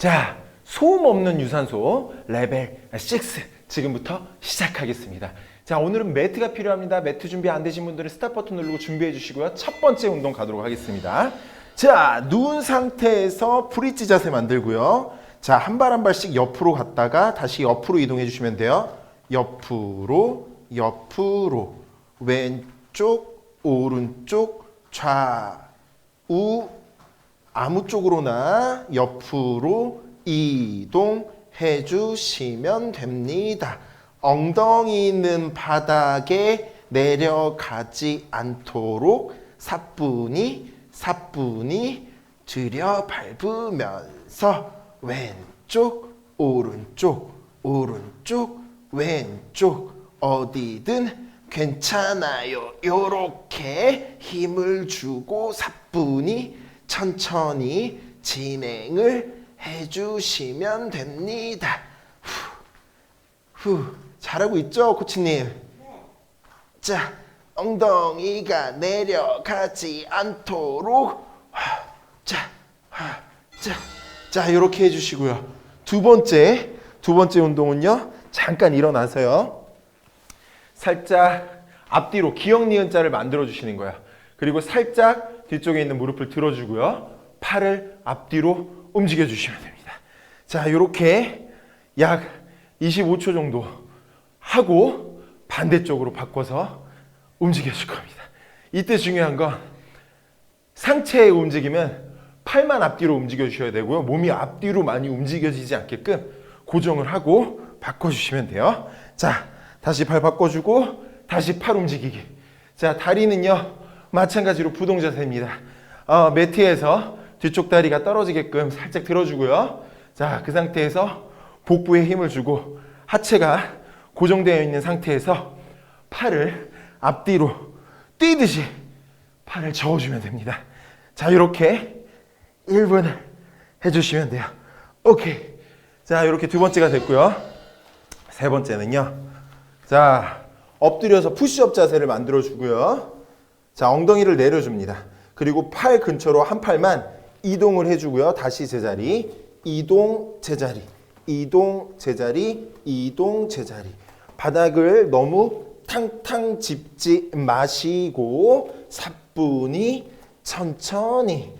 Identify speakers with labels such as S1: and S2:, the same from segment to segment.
S1: 자, 소음 없는 유산소 레벨 6 지금부터 시작하겠습니다. 자, 오늘은 매트가 필요합니다. 매트 준비 안 되신 분들은 스탑 버튼 누르고 준비해 주시고요. 첫 번째 운동 가도록 하겠습니다. 자, 누운 상태에서 브릿지 자세 만들고요. 자, 한 발 한 발씩 옆으로 갔다가 다시 옆으로 이동해 주시면 돼요. 옆으로, 옆으로, 왼쪽, 오른쪽, 좌우, 아무 쪽으로나 옆으로 이동해 주시면 됩니다. 엉덩이는 바닥에 내려가지 않도록 사뿐히 사뿐히 들여 밟으면서 왼쪽 오른쪽 오른쪽 왼쪽 어디든 괜찮아요. 요렇게 힘을 주고 사뿐히 천천히 진행을 해주시면 됩니다. 후, 후, 잘하고 있죠, 코치님? 자, 엉덩이가 내려가지 않도록 하, 자, 하, 자, 자 이렇게 해주시고요. 두 번째, 두 번째 운동은요. 잠깐 일어나서요. 살짝 앞뒤로 기역 니은 자를 만들어 주시는 거야. 그리고 살짝 뒤쪽에 있는 무릎을 들어주고요. 팔을 앞뒤로 움직여 주시면 됩니다. 자, 이렇게 약 25초 정도 하고 반대쪽으로 바꿔서 움직여 줄 겁니다. 이때 중요한 건 상체의 움직임은 팔만 앞뒤로 움직여 주셔야 되고요. 몸이 앞뒤로 많이 움직여지지 않게끔 고정을 하고 바꿔주시면 돼요. 자, 다시 팔 바꿔주고 다시 팔 움직이기. 자, 다리는요 마찬가지로 부동 자세입니다. 어, 매트에서 뒤쪽 다리가 떨어지게끔 살짝 들어주고요. 자, 그 상태에서 복부에 힘을 주고 하체가 고정되어 있는 상태에서 팔을 앞뒤로 뛰듯이 팔을 저어주면 됩니다. 자, 이렇게 1분 해주시면 돼요. 오케이. 자, 이렇게 두 번째가 됐고요. 세 번째는요. 자, 엎드려서 푸시업 자세를 만들어 주고요. 자, 엉덩이를 내려줍니다. 그리고 팔 근처로 한 팔만 이동을 해주고요. 다시 제자리, 이동, 제자리, 이동, 제자리, 이동, 제자리. 바닥을 너무 탕탕 짚지 마시고 사뿐히 천천히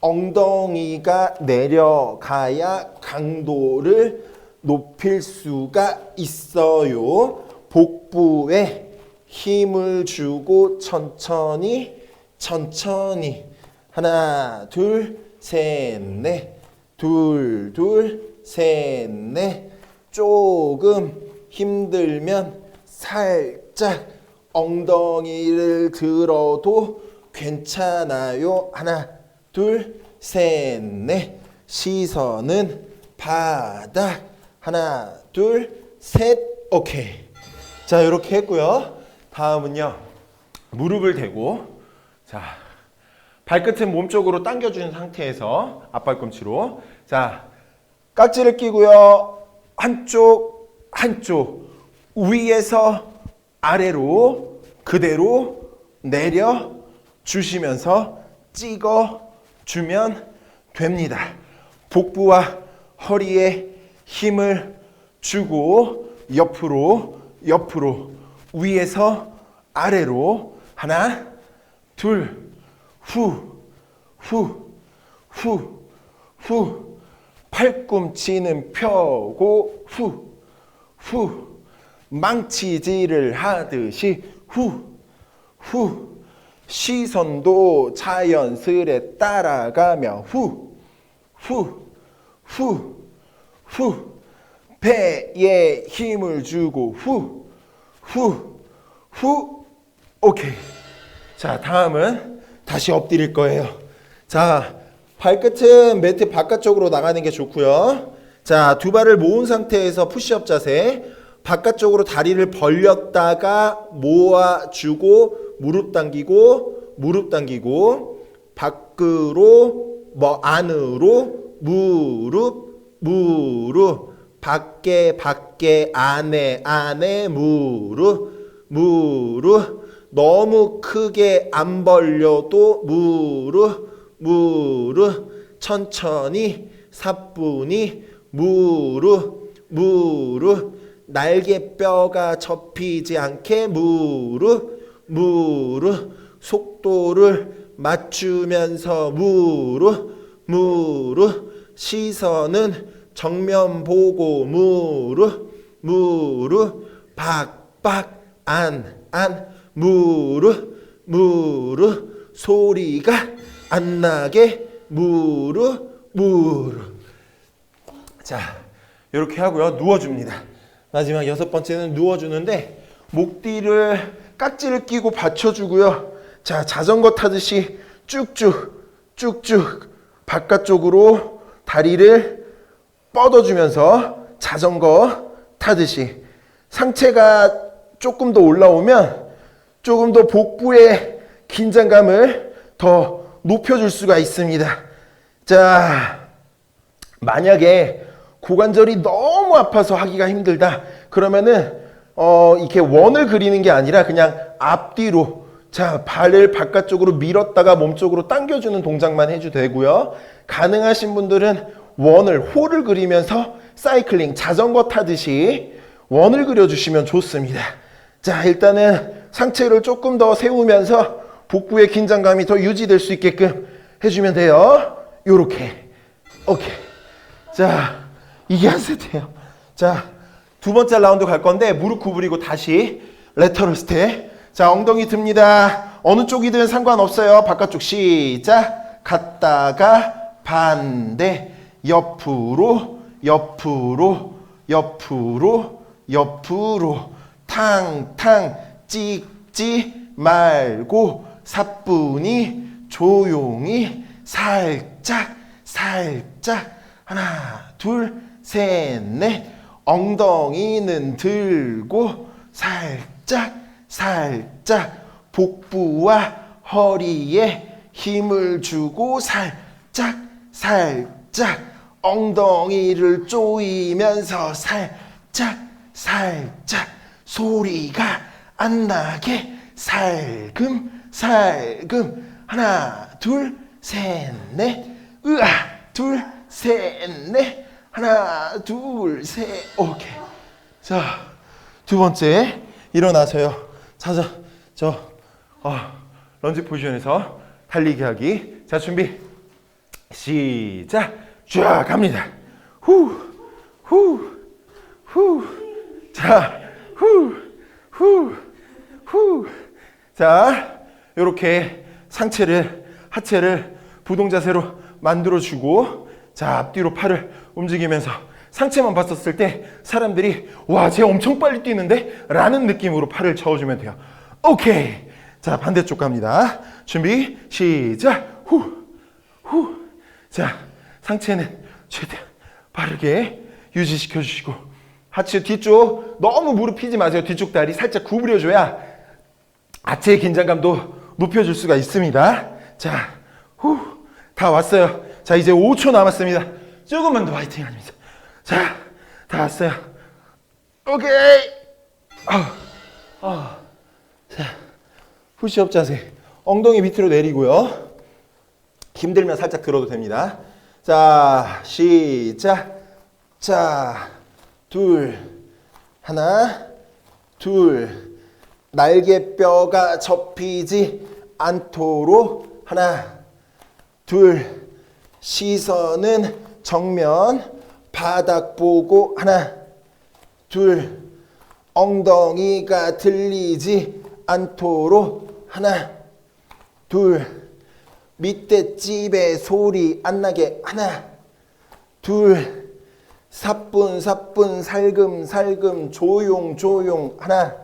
S1: 엉덩이가 내려가야 강도를 높일 수가 있어요. 복부에 힘을 주고 천천히 천천히 하나 둘셋넷 둘 둘셋넷 조금 힘들면 살짝 엉덩이를 들어도 괜찮아요. 하나, 둘, 셋, 넷. 시선은 바닥. 하나, 둘, 셋. 오케이. 자, 이렇게 했고요. 다음은요. 무릎을 대고 자, 발끝은 몸쪽으로 당겨주는 상태에서 앞발꿈치로 자, 깍지를 끼고요. 한쪽, 한쪽 위에서 아래로 그대로 내려 주시면서 찍어 주면 됩니다. 복부와 허리에 힘을 주고 옆으로 옆으로 위에서 아래로 하나 둘 후 후 후 후. 팔꿈치는 펴고 후 후. 망치질을 하듯이 후, 후, 시선도 자연스레 따라가며 후, 후, 후, 후, 배에 힘을 주고 후, 후, 후, 오케이. 자, 다음은 다시 엎드릴 거예요. 자, 발끝은 매트 바깥쪽으로 나가는 게 좋고요. 자, 두 발을 모은 상태에서 푸시업 자세. 바깥쪽으로 다리를 벌렸다가 모아주고 무릎 당기고 무릎 당기고 밖으로 뭐 안으로 무릎 무릎 밖에 밖에 안에 안에 무릎 무릎 너무 크게 안 벌려도 무릎 무릎 천천히 사뿐히 무릎 무릎 날개뼈가 접히지 않게 무릎 무릎 속도를 맞추면서 무릎 무릎 시선은 정면 보고 무릎 무릎 박박 안 안 무릎 무릎 소리가 안 나게 무릎 무릎 자 이렇게 하고요. 누워줍니다. 마지막 여섯 번째는 누워주는데 목 뒤를 깍지를 끼고 받쳐주고요. 자 자전거 타듯이 쭉쭉 쭉쭉 바깥쪽으로 다리를 뻗어주면서 자전거 타듯이 상체가 조금 더 올라오면 조금 더 복부의 긴장감을 더 높여줄 수가 있습니다. 자, 만약에 고관절이 너무 아파서 하기가 힘들다. 그러면은 어 이렇게 원을 그리는 게 아니라 그냥 앞뒤로 자 발을 바깥쪽으로 밀었다가 몸쪽으로 당겨주는 동작만 해도 되고요. 가능하신 분들은 원을 호를 그리면서 사이클링 자전거 타듯이 원을 그려주시면 좋습니다. 자 일단은 상체를 조금 더 세우면서 복부의 긴장감이 더 유지될 수 있게끔 해주면 돼요. 요렇게 오케이. 자, 이게 한 세트예요. 자, 두 번째 라운드 갈 건데 무릎 구부리고 다시 레터럴 스텝. 자, 엉덩이 듭니다. 어느 쪽이든 상관없어요. 바깥쪽 시작. 갔다가 반대 옆으로 옆으로 옆으로 옆으로. 탕탕 찍지 말고 사뿐히 조용히 살짝 살짝. 하나 둘 셋 넷. 엉덩이는 들고 살짝 살짝. 복부와 허리에 힘을 주고 살짝 살짝 엉덩이를 조이면서 살짝 살짝 소리가 안 나게 살금 살금. 하나 둘 셋 넷. 으아 둘 셋 넷. 하나 둘 셋. 오케이. 자 두 번째 일어나서요. 자자 저 어, 런지 포지션에서 달리기 하기. 자 준비. 시작 쫙 갑니다. 후 후 후 자 후 후 후 자 이렇게 상체를 하체를 부동 자세로 만들어 주고 자 앞뒤로 팔을 움직이면서 상체만 봤었을 때 사람들이 와 쟤 엄청 빨리 뛰는데? 라는 느낌으로 팔을 저어주면 돼요. 오케이. 자 반대쪽 갑니다. 준비 시작. 후 후 자 상체는 최대한 빠르게 유지시켜 주시고 하체 뒤쪽 너무 무릎 피지 마세요 뒤쪽 다리 살짝 구부려 줘야 하체의 긴장감도 높여줄 수가 있습니다 자, 후, 다 왔어요. 자, 이제 5초 남았습니다. 조금만 더 화이팅 아닙니다. 자, 다 왔어요. 오케이. 아, 아, 자, 푸시업 자세. 엉덩이 밑으로 내리고요. 힘들면 살짝 들어도 됩니다. 자, 시작. 자, 둘, 하나, 둘, 날개뼈가 접히지 않도록 하나, 둘, 시선은 정면, 바닥 보고 하나, 둘, 엉덩이가 들리지 않도록 하나, 둘, 밑에 찝에 소리 안 나게 하나, 둘, 사뿐 사뿐 살금 살금 조용 조용 하나,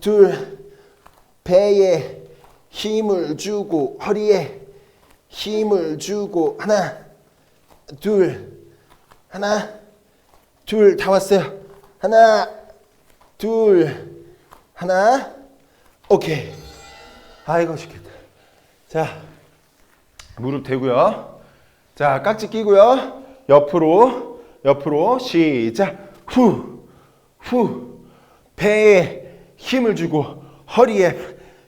S1: 둘, 배에 힘을 주고 허리에 힘을 주고 하나 둘 하나 둘 다 왔어요. 하나 둘 하나. 오케이. 아이고 쉽겠다. 자 무릎 대고요 자 깍지 끼고요 옆으로 옆으로 시작 후 후 배에 힘을 주고 허리에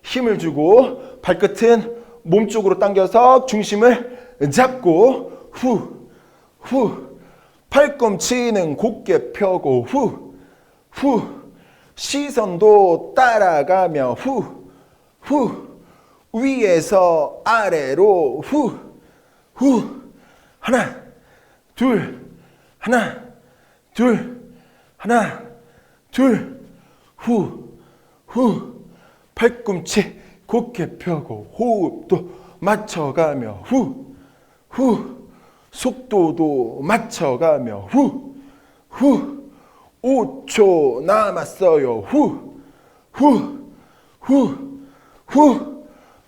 S1: 힘을 주고 발끝은 몸 쪽으로 당겨서 중심을 잡고 후, 후. 팔꿈치는 곧게 펴고 후. 후. 시선도 따라가며 후. 후. 위에서 아래로 후. 후. 하나. 둘. 하나. 둘. 하나. 둘. 후. 후. 팔꿈치 곧게 펴고 호흡도 맞춰가며 후. 후. 속도도 맞춰가며 후. 후. 5초 남았어요. 후. 후. 후. 후.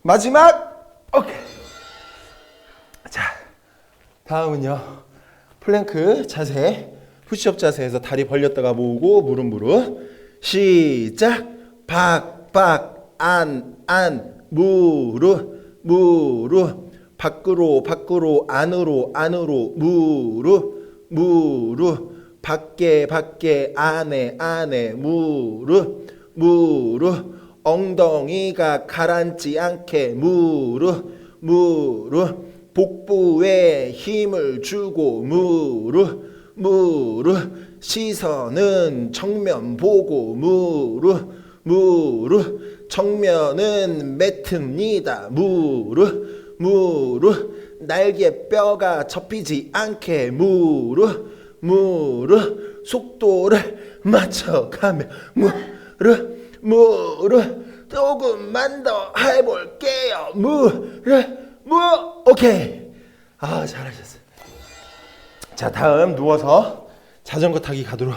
S1: 마지막. 오케이. 자. 다음은요. 플랭크 자세. 푸시업 자세에서 다리 벌렸다가 모으고 무릎 무릎. 시작. 박박 안안 무릎 무릎 밖으로 밖으로 안으로 안으로 무릎 무릎 밖에 밖에 안에 안에 무릎 무릎 엉덩이가 가라앉지 않게 무릎 무릎 복부에 힘을 주고 무릎 무릎 시선은 정면 보고 무릎 무릎 정면은 매트입니다. 무릎 무릎 날개 뼈가 접히지 않게 무릎 무릎 속도를 맞춰가며 무릎 무릎 조금만 더 해볼게요. 무릎 무 오케이. 아 잘하셨어요. 자 다음 누워서 자전거 타기 가도록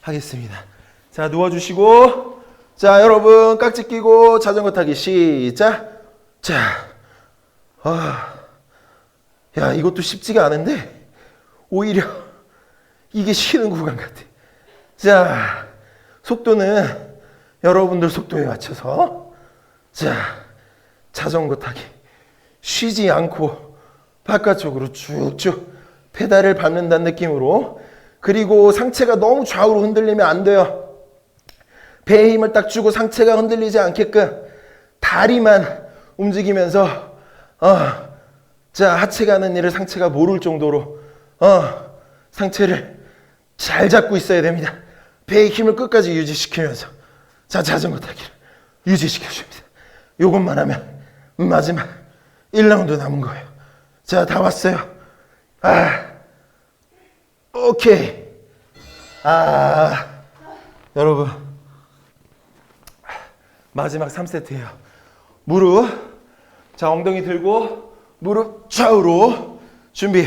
S1: 하겠습니다. 자 누워주시고. 자 여러분 깍지 끼고 자전거 타기 시작. 자. 아, 야 이것도 쉽지가 않은데 오히려 이게 쉬는 구간 같아. 자 속도는 여러분들 속도에 맞춰서 자 자전거 타기 쉬지 않고 바깥쪽으로 쭉쭉 페달을 밟는다는 느낌으로 그리고 상체가 너무 좌우로 흔들리면 안 돼요. 배에 힘을 딱 주고 상체가 흔들리지 않게끔 다리만 움직이면서 어, 자 하체가 하는 일을 상체가 모를 정도로 어, 상체를 잘 잡고 있어야 됩니다. 배의 힘을 끝까지 유지시키면서 자 자전거 타기를 유지시켜 줍니다. 요것만 하면 마지막 1라운드 남은 거예요. 자, 다 왔어요. 아, 오케이. 아, 여러분. 마지막 3세트예요. 무릎. 자, 엉덩이 들고 무릎 좌우로 준비.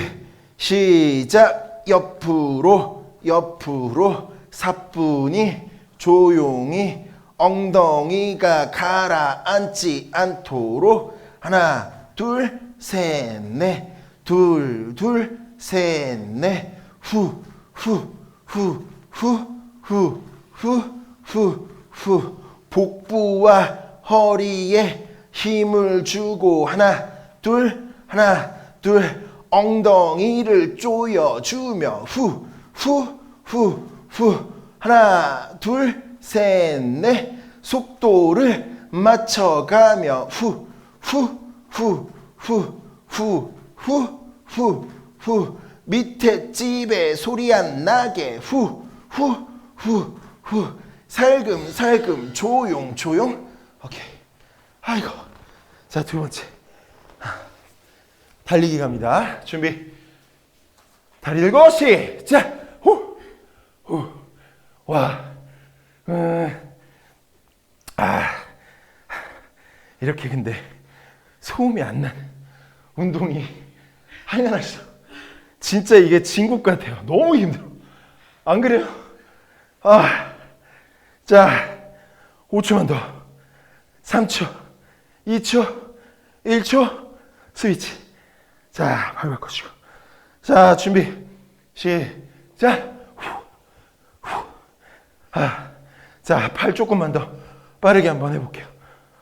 S1: 시작. 옆으로, 옆으로 사뿐히 조용히 엉덩이가 가라앉지 않도록 하나, 둘, 셋, 넷, 둘, 둘, 셋, 넷, 후, 후, 후, 후, 후, 후, 후, 후, 복부와 허리에 힘을 주고 하나, 둘, 하나, 둘, 엉덩이를 조여주며 후, 후, 후, 후, 하나, 둘, 셋, 넷. 속도를 맞춰가며 후, 후, 후, 후, 후, 후, 후, 후. 밑에 집에 소리 안 나게 후, 후, 후, 후. 살금살금 조용 조용. 오케이. 아이고. 자 두 번째. 달리기 갑니다. 준비. 다리 들고 시작 후후와. 음, 아, 이렇게 근데 소음이 안 나는 운동이 당연하죠. 진짜 이게 진국 같아요. 너무 힘들어. 안 그래요? 아, 자, 5초만 더. 3초, 2초, 1초, 스위치. 자, 발 바꿔주고. 자, 준비. 시작. 후, 후. 아, 자, 팔 조금만 더 빠르게 한번 해볼게요.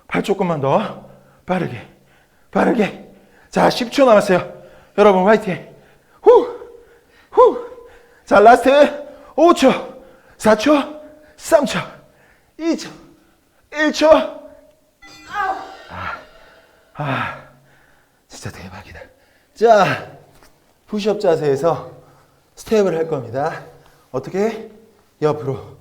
S1: 팔 조금만 더 빠르게, 빠르게. 자, 10초 남았어요. 여러분, 화이팅. 후, 후. 자, 라스트 5초, 4초, 3초, 2초, 1초. 아, 아, 진짜 대박이다. 자, 푸시업 자세에서 스텝을 할 겁니다. 어떻게? 옆으로.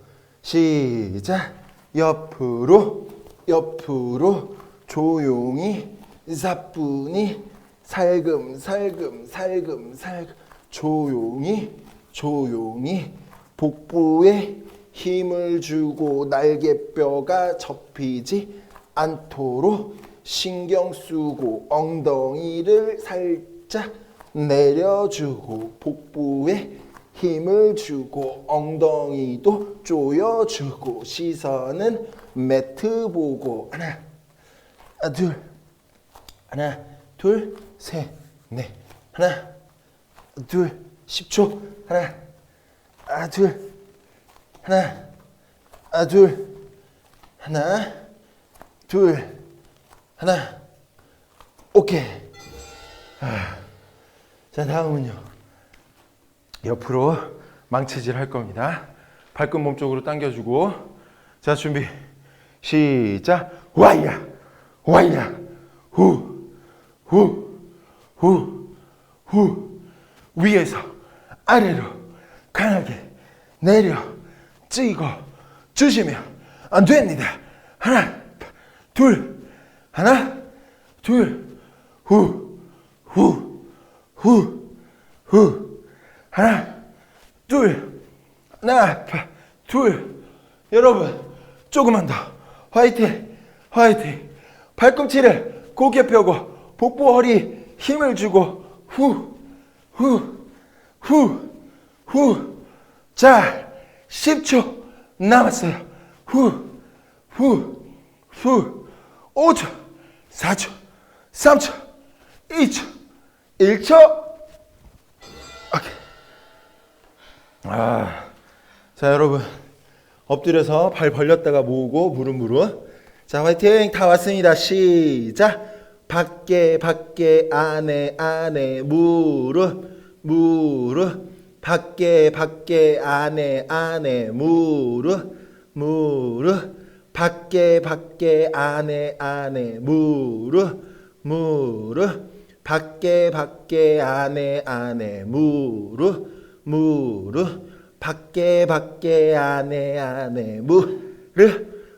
S1: 시작. 옆으로, 옆으로, 조용히, 사뿐히, 살금 살금, 살금 살금, 조용히, 조용히, 복부에 힘을 주고 날개뼈가 접히지 않도록 신경 쓰고 엉덩이를 살짝 내려주고 복부에 힘을 주고 엉덩이도 조여주고 시선은 매트 보고. 하나 아, 둘. 하나 둘셋넷. 하나 둘 10초. 하나 아, 둘. 하나 아, 둘. 하나 둘. 하나. 오케이. 아, 자 다음은요 옆으로 망치질 할 겁니다. 발끝 몸쪽으로 당겨주고. 자 준비. 시작. 와이야! 와이야! 후 후후! 위에서 아래로 강하게 내려 찍어 주시면 안 됩니다. 하나, 둘, 하나, 둘, 후, 후, 후, 후, 하나, 둘, 하나, 둘. 여러분, 조금만 더. 화이팅, 화이팅. 발꿈치를 곧게 펴고 복부 허리 힘을 주고 후, 후, 후, 후. 자, 10초 남았어요. 후, 후, 후. 5초, 4초, 3초, 2초, 1초. 아, 자, 여러분. 엎드려서 발 벌렸다가 모으고 무릎 무릎. 자, 화이팅. 다 왔습니다. 시작. 밖에 밖에 안에 안에 무릎 무릎 밖에 밖에 안에 안에 무릎 무릎 밖에 밖에 안에 안에 무릎 무릎 밖에 밖에 안에 안에 무릎 무릎 밖에 밖에 안에 안에 무릎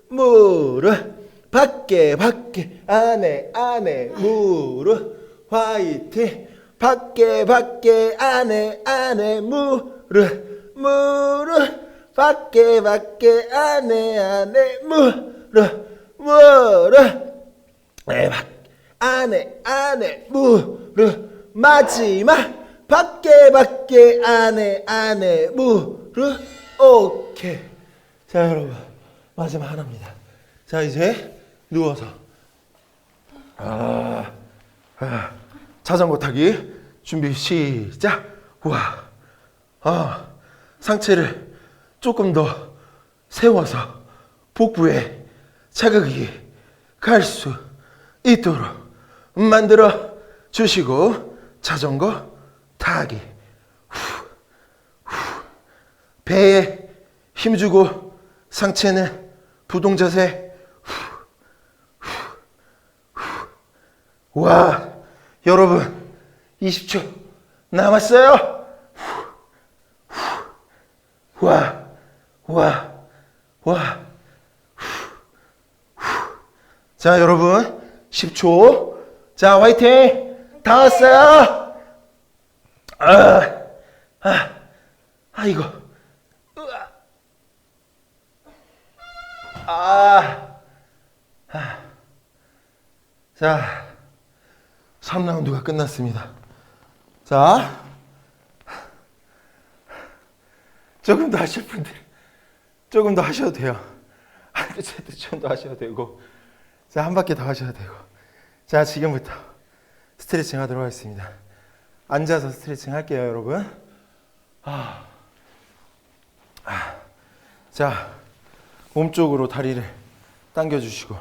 S1: 무릎 밖에 밖에 안에 안에 무릎 화이팅 밖에 밖에 안에 안에 무릎 무릎 밖에 밖에 안에 안에 무릎 무릎 네, 밖 안에 안에 무릎 마지막 밖에 밖에 안에 안에 무릎 오케이 자 여러분 마지막 하나입니다. 자 이제 누워서. 아, 아 자전거 타기 준비 시작. 우와. 아 상체를 조금 더 세워서 복부에 자극이 갈 수 있도록 만들어 주시고 자전거 타기 후, 후. 배에 힘주고 상체는 부동 자세 후, 후, 후. 와 여러분 20초 남았어요 후, 후. 와 와, 와. 자, 여러분. 10초. 자, 화이팅! 다 왔어요! 아, 아, 아이고. 아, 아. 자, 3라운드가 끝났습니다. 자, 조금 더 하실 분들, 조금 더 하셔도 돼요. 한 세트 좀더 하셔도 되고, 자, 한 바퀴 더 하셔도 되고. 자, 지금부터 스트레칭 하도록 하겠습니다. 앉아서 스트레칭 할게요, 여러분. 아, 아. 자, 몸쪽으로 다리를 당겨주시고,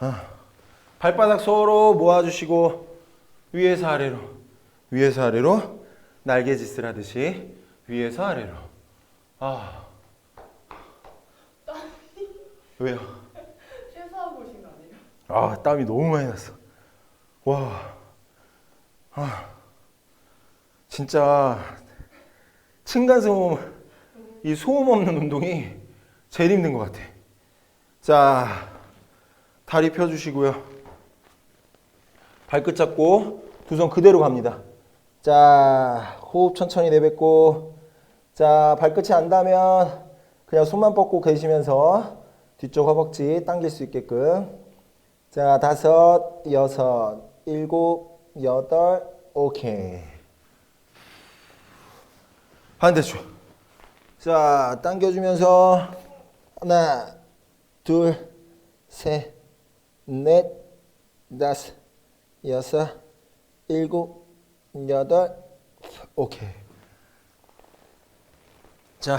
S1: 아. 발바닥 서로 모아주시고, 위에서 아래로, 위에서 아래로 날개짓을 하듯이 위에서 아래로. 아. 왜요?
S2: 취사하고 오신 거 아니에요?
S1: 아, 땀이 너무 많이 났어. 와. 아. 진짜 층간소음, 이 소음 없는 운동이 제일 힘든 것 같아. 자, 다리 펴주시고요. 발끝 잡고 두 손 그대로 갑니다. 자, 호흡 천천히 내뱉고, 자, 발끝이 안 닿으면 그냥 손만 뻗고 계시면서 뒤쪽 허벅지 당길 수 있게끔. 자, 다섯, 여섯, 일곱, 여덟, 오케이. 반대쪽. 자, 당겨주면서 하나, 둘, 셋, 넷, 다섯, 여섯, 일곱, 여덟, 오케이. 자,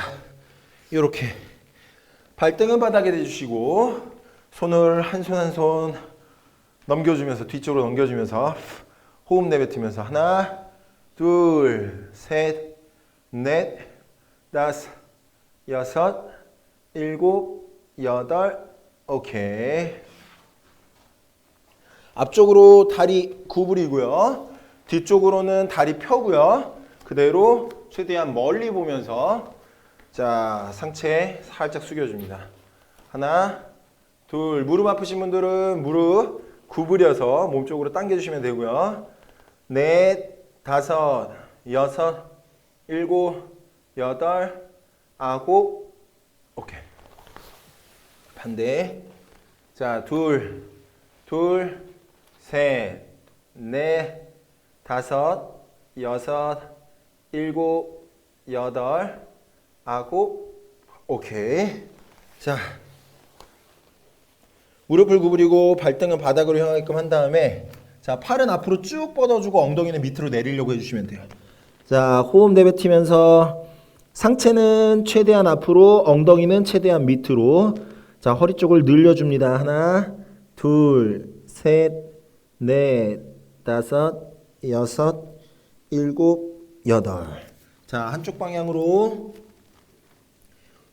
S1: 이렇게 발등은 바닥에 대주시고 손을 한 손 한 손 넘겨주면서 뒤쪽으로 넘겨주면서 호흡 내뱉으면서 하나, 둘, 셋, 넷, 다섯, 여섯, 일곱, 여덟, 오케이. 앞쪽으로 다리 구부리고요. 뒤쪽으로는 다리 펴고요. 그대로 최대한 멀리 보면서 자 상체 살짝 숙여줍니다. 하나, 둘. 무릎 아프신 분들은 무릎 구부려서 몸쪽으로 당겨주시면 되고요. 넷, 다섯, 여섯, 일곱, 여덟, 아홉, 오케이. 반대. 자, 둘, 둘, 셋, 넷, 다섯, 여섯, 일곱, 여덟, 아홉, 오케이. 자, 무릎을 구부리고 발등은 바닥으로 향하게끔 한 다음에 자, 팔은 앞으로 쭉 뻗어주고 엉덩이는 밑으로 내리려고 해주시면 돼요. 자, 호흡 내뱉으면서 상체는 최대한 앞으로, 엉덩이는 최대한 밑으로. 자, 허리 쪽을 늘려줍니다. 하나, 둘, 셋, 넷, 다섯, 여섯, 일곱, 여덟. 자, 한쪽 방향으로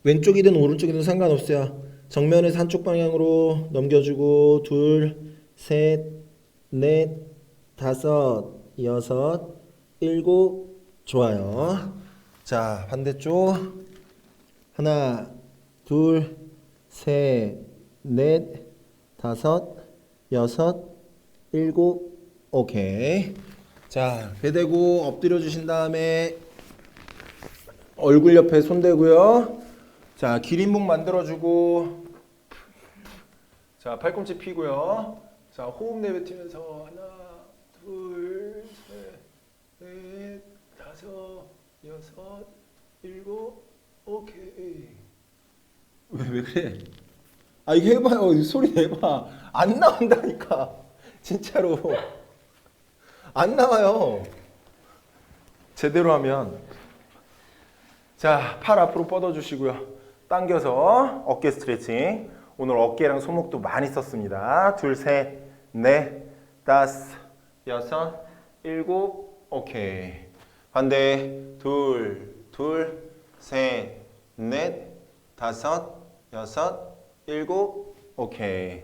S1: 왼쪽이든 오른쪽이든 상관없어요. 정면에서 한쪽 방향으로 넘겨주고 둘, 셋, 넷, 다섯, 여섯, 일곱, 좋아요. 자, 반대쪽 하나, 둘, 셋, 넷, 다섯, 여섯, 일곱, 오케이. 자, 배 대고 엎드려 주신 다음에 얼굴 옆에 손 대고요. 자, 기린목 만들어 주고, 자, 팔꿈치 피고요. 자, 호흡 내뱉으면서 하나, 둘, 다섯, 여섯, 일곱, 오케이. 왜, 왜 그래? 아, 이거 해봐요. 소리 내봐. 안 나온다니까. 진짜로. 안 나와요. 제대로 하면. 자, 팔 앞으로 뻗어주시고요. 당겨서 어깨 스트레칭. 오늘 어깨랑 손목도 많이 썼습니다. 둘, 셋, 넷, 다섯, 여섯, 일곱, 오케이. 반대. 둘, 둘, 셋, 넷, 다섯, 여섯, 일곱, 오케이.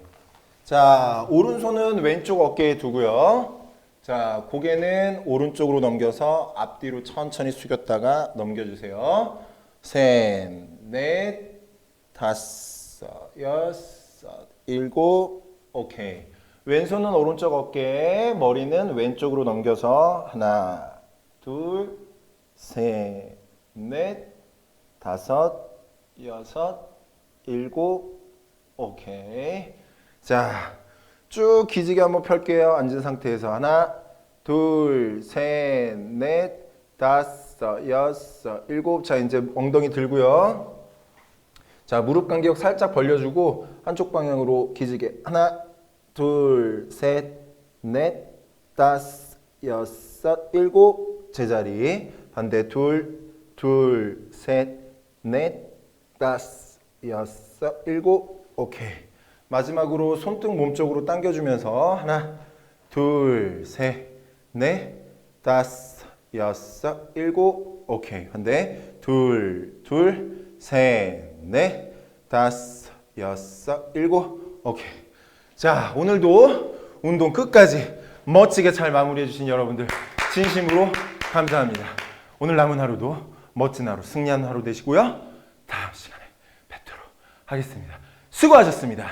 S1: 자, 오른손은 왼쪽 어깨에 두고요. 자, 고개는 오른쪽으로 넘겨서 앞뒤로 천천히 숙였다가 넘겨주세요. 셋, 넷, 다섯, 여섯, 일곱, 오케이. 왼손은 오른쪽 어깨, 머리는 왼쪽으로 넘겨서 하나, 둘, 셋, 넷, 다섯, 여섯, 일곱, 오케이. 자, 쭉 기지개 한번 펼게요. 앉은 상태에서 하나, 둘, 셋, 넷, 다섯, 여섯, 일곱. 자, 이제 엉덩이 들고요. 자, 무릎 간격 살짝 벌려주고 한쪽 방향으로 기지개 하나, 둘, 셋, 넷, 다섯, 여섯, 일곱. 제자리 반대 둘, 둘, 셋, 넷, 다섯, 여섯, 일곱. 오케이. 마지막으로 손등 몸쪽으로 당겨주면서 하나, 둘, 셋, 넷, 다섯, 여섯, 일곱. 오케이. 반대 둘, 둘, 셋, 넷, 다섯, 여섯, 일곱. 오케이. 자, 오늘도 운동 끝까지 멋지게 잘 마무리해 주신 여러분들 진심으로 감사합니다. 오늘 남은 하루도 멋진 하루, 승리하는 하루 되시고요. 다음 시간에 뵙도록 하겠습니다. 수고하셨습니다.